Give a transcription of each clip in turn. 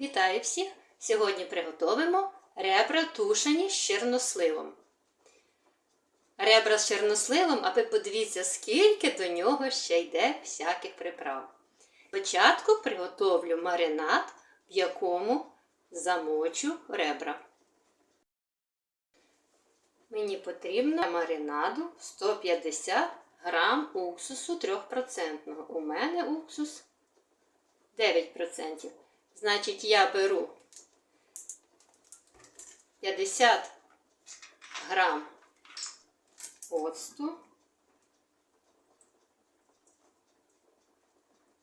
Вітаю всіх! Сьогодні приготовимо ребра тушені з чорносливом. Ребра з чорносливом, а ви подивіться, скільки до нього ще йде всяких приправ. Спочатку приготовлю маринад, в якому замочу ребра. Мені потрібно маринаду 150 грам уксусу 3%. У мене уксус 9%. Значить, я беру 50 грам оцту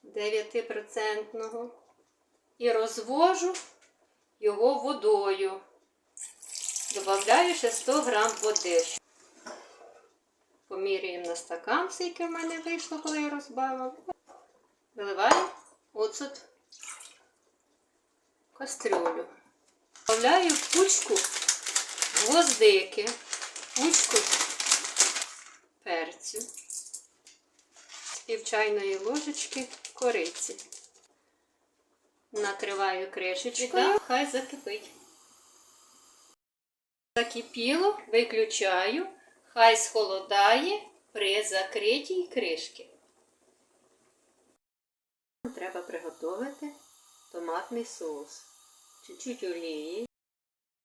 9% і розвожу його водою. Добавляю ще 100 грам води. Поміряємо на стакан, скільки в мене вийшло, коли я розбавила. Виливаю оцет в кастрюлю. Добавляю кучку гвоздики, кучку перцю, пів чайної ложечки кориці. Накриваю кришечкою, хай закипить. Закипіло, виключаю, хай схолодає при закритій кришки. Треба приготувати томатний соус. Чуть-чуть олії.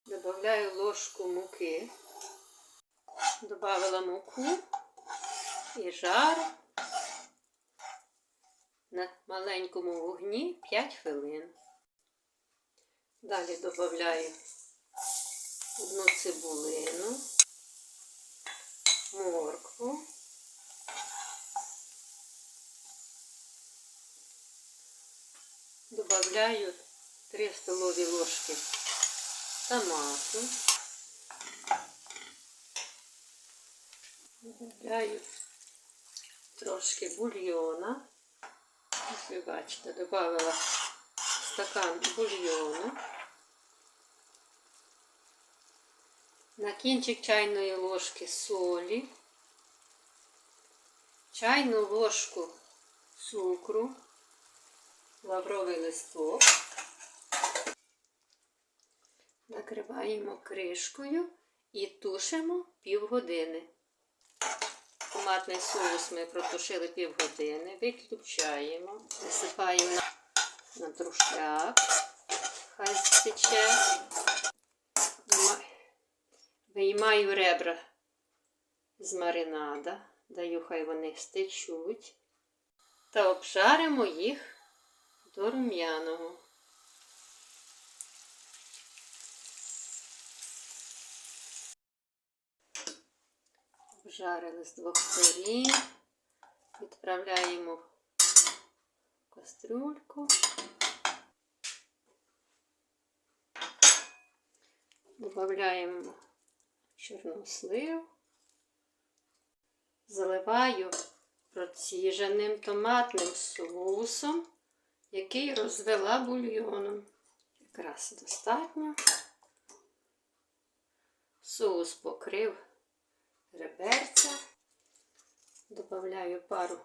Добавляю ложку муки. Добавила муку і жару на маленькому вогні 5 хвилин. Далі додаю одну цибулину, моркву. Добавляю 3 столові ложки томату. Добавляю трошки бульйона. Ось ви бачите, додала стакан бульйону. На кінчик чайної ложки солі, чайну ложку цукру, лавровий листок. Накриваємо кришкою і тушимо півгодини. Томатний соус ми протушили півгодини, виключаємо, висипаємо на, на друшляк, хай стече. Виймаю ребра з маринада, даю, хай вони стечуть. Та обжаримо їх до рум'яного. Обжарили з двох сторін. Відправляємо в кастрюльку. Додаємо чорнослив. Заливаю проціженим томатним соусом, який розвела бульйоном. Якраз достатньо. Соус покрив реберця. Добавляю пару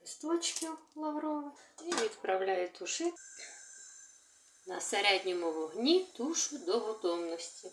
листочків лаврових і відправляю тушити на середньому вогні тушу до готовності.